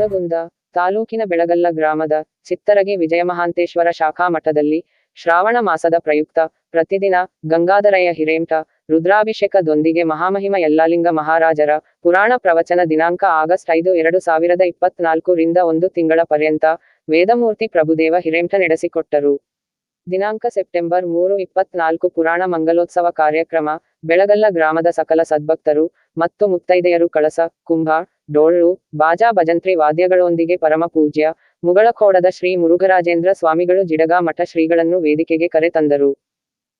ಹುನಗುಂದ ತಾಲೂಕಿನ ಬೆಳಗಲ್ಲ ಗ್ರಾಮದ ಚಿತ್ತರಗಿ ವಿಜಯಮಹಾಂತೇಶ್ವರ ಶಾಖಾ ಮಠದಲ್ಲಿ ಶ್ರಾವಣ ಮಾಸದ ಪ್ರಯುಕ್ತ ಪ್ರತಿದಿನ ಗಂಗಾಧರಯ್ಯ ಹಿರೇಮಠ ರುದ್ರಾಭಿಷೇಕದೊಂದಿಗೆ ಮಹಾಮಹಿಮ ಯಲ್ಲಾಲಿಂಗ ಮಹಾರಾಜರ ಪುರಾಣ ಪ್ರವಚನ ದಿನಾಂಕ ಆಗಸ್ಟ್ ಐದು ಎರಡು ಸಾವಿರದ ಇಪ್ಪತ್ನಾಲ್ಕು ರಿಂದ ಒಂದು ತಿಂಗಳ ಪರ್ಯಂತ ವೇದಮೂರ್ತಿ ಪ್ರಭುದೇವ ಹಿರೇಮಠ ನಡೆಸಿಕೊಟ್ಟರು. ದಿನಾಂಕ ಸೆಪ್ಟೆಂಬರ್ ಮೂರು ಇಪ್ಪತ್ನಾಲ್ಕು ಪುರಾಣ ಮಂಗಲೋತ್ಸವ ಕಾರ್ಯಕ್ರಮ ಬೆಳಗಲ್ಲ ಗ್ರಾಮದ ಸಕಲ ಸದ್ಭಕ್ತರು ಮತ್ತು ಮುತ್ತೈದೆಯರು ಕಳಸ, ಕುಂಭ ಡೋಳು, ಬಾಜಾ ಭಜಂತ್ರಿ ವಾದ್ಯಗಳೊಂದಿಗೆ ಪರಮ ಪೂಜ್ಯ ಮುಗಳಖೋಡದ ಶ್ರೀ ಮುರುಘರಾಜೇಂದ್ರ ಸ್ವಾಮಿಗಳು ಜಿಡಗಾ ಮಠ ಶ್ರೀಗಳನ್ನು ವೇದಿಕೆಗೆ ಕರೆತಂದರು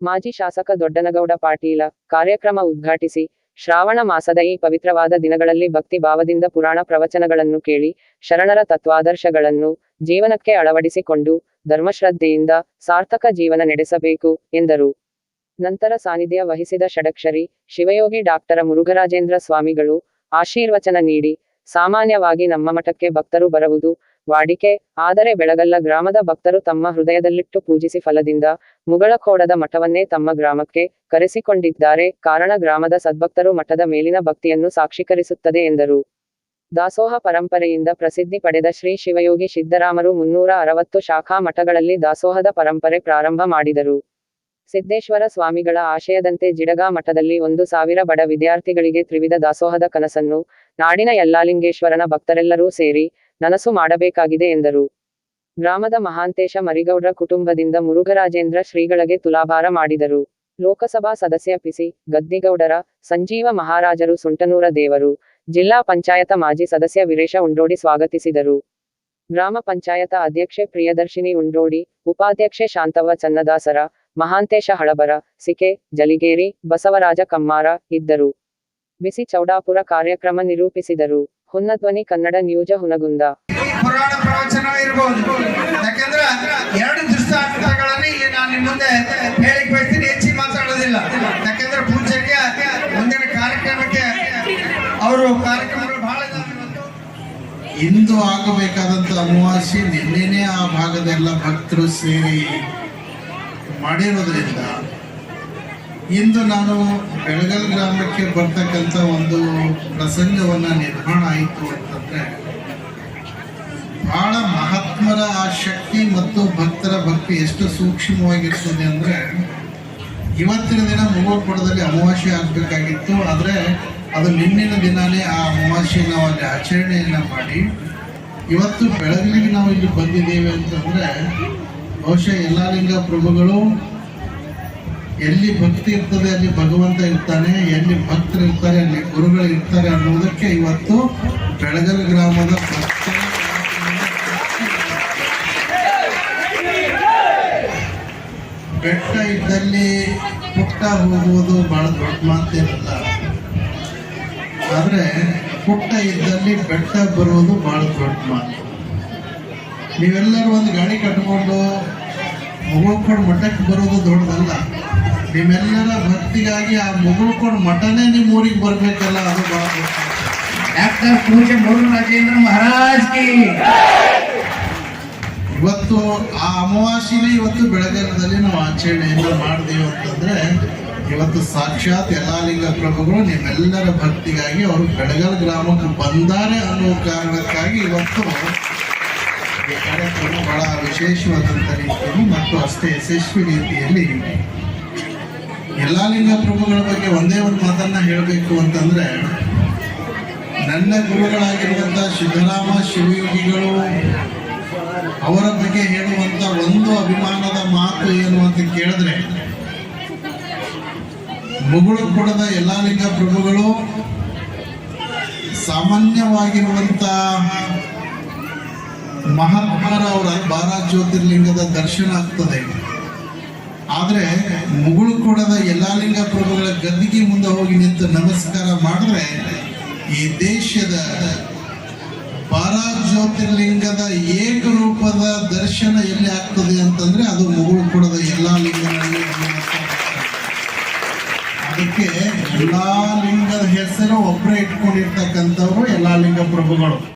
ಮಾಜಿ ಶಾಸಕ ದೊಡ್ಡನಗೌಡ ಪಾಟೀಲ, ಕಾರ್ಯಕ್ರಮ ಉದ್ಘಾಟಿಸಿ, ಶ್ರಾವಣ ಮಾಸದ ಈ ಪವಿತ್ರವಾದ ದಿನಗಳಲ್ಲಿ ಭಕ್ತಿ ಭಾವದಿಂದ ಪುರಾಣ ಪ್ರವಚನಗಳನ್ನು ಕೇಳಿ, ಶರಣರ ತತ್ವಾದರ್ಶಗಳನ್ನು ಜೀವನಕ್ಕೆ ಅಳವಡಿಸಿಕೊಂಡು, ಧರ್ಮಶ್ರದ್ಧೆಯಿಂದ ಸಾರ್ಥಕ ಜೀವನ ನಡೆಸಬೇಕು, ಎಂದರು. ನಂತರ ಸಾನ್ನಿಧ್ಯ ವಹಿಸಿದ ಷಡಕ್ಷರಿ, ಶಿವಯೋಗಿ ಡಾಕ್ಟರ ಮುರುಘರಾಜೇಂದ್ರ ಸ್ವಾಮಿಗಳು ಆಶೀರ್ವಚನ ನೀಡಿ. ಸಾಮಾನ್ಯವಾಗಿ ನಮ್ಮ ಮಠಕ್ಕೆ ಭಕ್ತರು ಬರುವುದು ವಾಡಿಕೆ. ಆದರೆ ಬೆಳಗಲ್ಲ ಗ್ರಾಮದ ಭಕ್ತರು ತಮ್ಮ ಹೃದಯದಲ್ಲಿಟ್ಟು ಪೂಜಿಸಿ ಫಲದಿಂದ ಮುಗಳಖೋಡದ ಮಠವನ್ನೇ ತಮ್ಮ ಗ್ರಾಮಕ್ಕೆ ಕರೆಸಿಕೊಂಡಿದ್ದಾರೆ. ಕಾರಣ ಗ್ರಾಮದ ಸದ್ಭಕ್ತರು ಮಠದ ಮೇಲಿನ ಭಕ್ತಿಯನ್ನು ಸಾಕ್ಷೀಕರಿಸುತ್ತದೆ ಎಂದರು. ದಾಸೋಹ ಪರಂಪರೆಯಿಂದ ಪ್ರಸಿದ್ಧಿ ಪಡೆದ ಶ್ರೀ ಶಿವಯೋಗಿ ಸಿದ್ದರಾಮರು ಮುನ್ನೂರ ಅರವತ್ತು ಶಾಖಾ ಮಠಗಳಲ್ಲಿ ದಾಸೋಹದ ಪರಂಪರೆ ಪ್ರಾರಂಭ ಮಾಡಿದರು. ಸಿದ್ದೇಶ್ವರ ಸ್ವಾಮಿಗಳ ಆಶಯದಂತೆ ಜಿಡಗಾ ಮಠದಲ್ಲಿ ಒಂದು ಸಾವಿರ ಬಡ ವಿದ್ಯಾರ್ಥಿಗಳಿಗೆ ತ್ರಿವಿಧ ದಾಸೋಹದ ಕನಸನ್ನು ನಾಡಿನ ಯಲ್ಲಾಲಿಂಗೇಶ್ವರನ ಭಕ್ತರೆಲ್ಲರೂ ಸೇರಿ ನನಸು ಮಾಡಬೇಕಾಗಿದೆ ಎಂದರು. ಗ್ರಾಮದ ಮಹಾಂತೇಶ ಮರಿಗೌಡರ ಕುಟುಂಬದಿಂದ ಮುರುಘರಾಜೇಂದ್ರ ಶ್ರೀಗಳಿಗೆ ತುಲಾಭಾರ ಮಾಡಿದರು. ಲೋಕಸಭಾ ಸದಸ್ಯ ಪಿಸಿ ಗದ್ದಿಗೌಡರ, ಸಂಜೀವ ಮಹಾರಾಜರು ಸುಂಟನೂರ ದೇವರು, ಜಿಲ್ಲಾ ಪಂಚಾಯತ ಮಾಜಿ ಸದಸ್ಯ ವೀರೇಶ ಉಂಡೋಡಿ ಸ್ವಾಗತಿಸಿದರು. ಗ್ರಾಮ ಪಂಚಾಯತ ಅಧ್ಯಕ್ಷೆ ಪ್ರಿಯದರ್ಶಿನಿ ಉಂಡೋಡಿ, ಉಪಾಧ್ಯಕ್ಷೆ ಶಾಂತವ್ವ ಚನ್ನದಾಸರ ಮಹಾಂತೇಶ ಹಳಬರ ಸಿಕೆ ಜಲಿಗೇರಿ ಬಸವರಾಜ ಕಮ್ಮಾರ ಇದ್ದರು. ಬಿಸಿ ಚೌಡಾಪುರ ಕಾರ್ಯಕ್ರಮ ನಿರೂಪಿಸಿದರು. ಹುನ್ನಧ್ವನಿ ಕನ್ನಡ ನ್ಯೂಜ ಹುನಗುಂದ. ಪುರಾಣ ಪ್ರವಚನ ಇರಬಹುದು ಯಾಕಂದ್ರೆ ಎರಡು ಇಲ್ಲಿ ನಾನು ಮುಂದೆ ಹೇಳಿಕ್ ಬಯಸ್ತೀನಿ ಹೆಚ್ಚಿಗೆ ಮಾತಾಡೋದಿಲ್ಲ. ಯಾಕಂದ್ರೆ ಪೂಜೆಗೆ ಮುಂದಿನ ಕಾರ್ಯಕ್ರಮಕ್ಕೆ ಅವರು ಕಾರ್ಯಕ್ರಮ ಬಹಳ. ಇಂದು ಆಗಬೇಕಾದಂತ ಅಮಾವಾಸ್ಯೆ ನಿನ್ನೆನೇ ಆ ಭಾಗದೆಲ್ಲ ಭಕ್ತರು ಸೇರಿ ಮಾಡಿರೋದ್ರಿಂದ ಇಂದು ನಾನು ಬೆಳಗಲ್ ಗ್ರಾಮಕ್ಕೆ ಬರ್ತಕ್ಕಂಥ ಒಂದು ಪ್ರಸಂಗವನ್ನು ನಿರ್ಮಾಣ ಆಯಿತು ಅಂತಂದ್ರೆ, ಬಹಳ ಮಹಾತ್ಮರ ಆ ಶಕ್ತಿ ಮತ್ತು ಭಕ್ತರ ಭಕ್ತಿ ಎಷ್ಟು ಸೂಕ್ಷ್ಮವಾಗಿರ್ತದೆ ಅಂದ್ರೆ, ಇವತ್ತಿನ ದಿನ ಮುಗೋಪುರದಲ್ಲಿ ಅಮಾವಾಸ್ಯೆ ಆಗಬೇಕಾಗಿತ್ತು. ಆದರೆ, ಅದು ನಿನ್ನಿನ ದಿನಾನೇ ಆ ಅಮಾವಾಸ್ಯೆ ನಾವು ಅಲ್ಲಿ ಆಚರಣೆಯನ್ನ ಮಾಡಿ, ಇವತ್ತು ಬೆಳಗ್ಲಿಗೆ ನಾವು ಇಲ್ಲಿ ಬಂದಿದ್ದೇವೆ ಅಂತಂದ್ರೆ ಬಹುಶಃ ಯಲ್ಲಾಲಿಂಗ ಪ್ರಭುಗಳು ಎಲ್ಲಿ ಭಕ್ತಿ ಇರ್ತದೆ, ಅಲ್ಲಿ ಭಗವಂತ ಇರ್ತಾನೆ, ಎಲ್ಲಿ ಭಕ್ತರು ಇರ್ತಾರೆ, ಅಲ್ಲಿ ಗುರುಗಳು ಇರ್ತಾರೆ ಅನ್ನೋದಕ್ಕೆ ಇವತ್ತು ಬೆಳಗಲ್ ಗ್ರಾಮದ ಬೆಟ್ಟ ಇದ್ದಲ್ಲಿ ಪುಟ್ಟ ಹೋಗುವುದು ಬಹಳ ದೊಡ್ಡ ಮಾತೇನಲ್ಲ. ಆದ್ರೆ ಪುಟ್ಟ ಇದ್ದಲ್ಲಿ ಬೆಟ್ಟ ಬರುವುದು ಬಹಳ ದೊಡ್ಡ ಮಾತು. ನೀವೆಲ್ಲರೂ ಒಂದು ಗಾಡಿ ಕಟ್ಕೊಂಡು ಮುಗುಳ್ಕೊಂಡು ಮಠಕ್ಕೆ ಬರೋದು ದೊಡ್ಡದಲ್ಲ. ನಿಮ್ಮೆಲ್ಲರ ಭಕ್ತಿಗಾಗಿ ಆ ಮುಗುಳ್ಕೊಂಡು ಮಠನೇ ನಿಮ್ಮ ಊರಿಗೆ ಬರಬೇಕಲ್ಲ, ಅದು ಬಹಳ ದೊಡ್ಡ ಪೂಜೆ ಡಾಕ್ಟರ್ ರಾಜೇಂದ್ರ ಮಹಾರಾಜ್ ಇವತ್ತು ಆ ಅಮಾವಾಸ್ಯೆ ಇವತ್ತು ಬೆಳಗಾಲದಲ್ಲಿ ನಾವು ಆಚರಣೆಯನ್ನು ಮಾಡಿದೆವು ಅಂತಂದ್ರೆ, ಇವತ್ತು ಸಾಕ್ಷಾತ್ ಯಲ್ಲಾಲಿಂಗ ಪ್ರಭುಗಳು ನಿಮ್ಮೆಲ್ಲರ ಭಕ್ತಿಗಾಗಿ ಅವರು ಬೆಳಗಲ್ ಗ್ರಾಮಕ್ಕೆ ಬಂದಾರೆ ಅನ್ನೋ ಕಾರಣಕ್ಕಾಗಿ ಇವತ್ತು ಕಾರ್ಯಕ್ರಮ ಬಹಳ ವಿಶೇಷವಾದಂಥ ರೀತಿಯಲ್ಲಿ ಮತ್ತು ಅಷ್ಟೇ ಯಶಸ್ವಿ ರೀತಿಯಲ್ಲಿ ಎಲ್ಲ ಲಿಂಗ ಪ್ರಭುಗಳ ಬಗ್ಗೆ ಒಂದೇ ಒಂದು ಮಾತನ್ನ ಹೇಳಬೇಕು ಅಂತಂದ್ರೆ, ನನ್ನ ಗುರುಗಳಾಗಿರುವಂಥ ಶಿವರಾಮ ಶಿವಯೋಗಿಗಳು ಅವರ ಬಗ್ಗೆ ಹೇಳುವಂತ ಒಂದು ಅಭಿಮಾನದ ಮಾತು ಏನು ಅಂತ ಕೇಳಿದ್ರೆ, ಮುಗುಳು ಕೊಡದ ಲಿಂಗ ಪ್ರಭುಗಳು ಸಾಮಾನ್ಯವಾಗಿರುವಂತ ಮಹಾತ್ಮರ ಅವರ ಬಾರ ಜ್ಯೋತಿರ್ಲಿಂಗದ ದರ್ಶನ ಆಗ್ತದೆ. ಆದರೆ ಮುಗುಳು ಕೊಡದ ಯಲ್ಲಾಲಿಂಗ ಪ್ರಭುಗಳ ಗದ್ದಿಗೆ ಮುಂದೆ ಹೋಗಿ ನಿಂತು ನಮಸ್ಕಾರ ಮಾಡಿದ್ರೆ ಈ ದೇಶದ ಬಾರ ಜ್ಯೋತಿರ್ಲಿಂಗದ ಏಕರೂಪದ ದರ್ಶನ ಎಲ್ಲಿ ಆಗ್ತದೆ ಅಂತಂದ್ರೆ ಅದು ಮುಗುಳು ಕೊಡದ ಎಲ್ಲಾ ಲಿಂಗನಲ್ಲಿ ಅದಕ್ಕೆ ಎಲ್ಲಾ ಲಿಂಗದ ಹೆಸರು ಒಬ್ಬರೇ ಇಟ್ಕೊಂಡಿರ್ತಕ್ಕಂಥವ್ರು ಎಲ್ಲಾ ಲಿಂಗ ಪ್ರಭುಗಳು.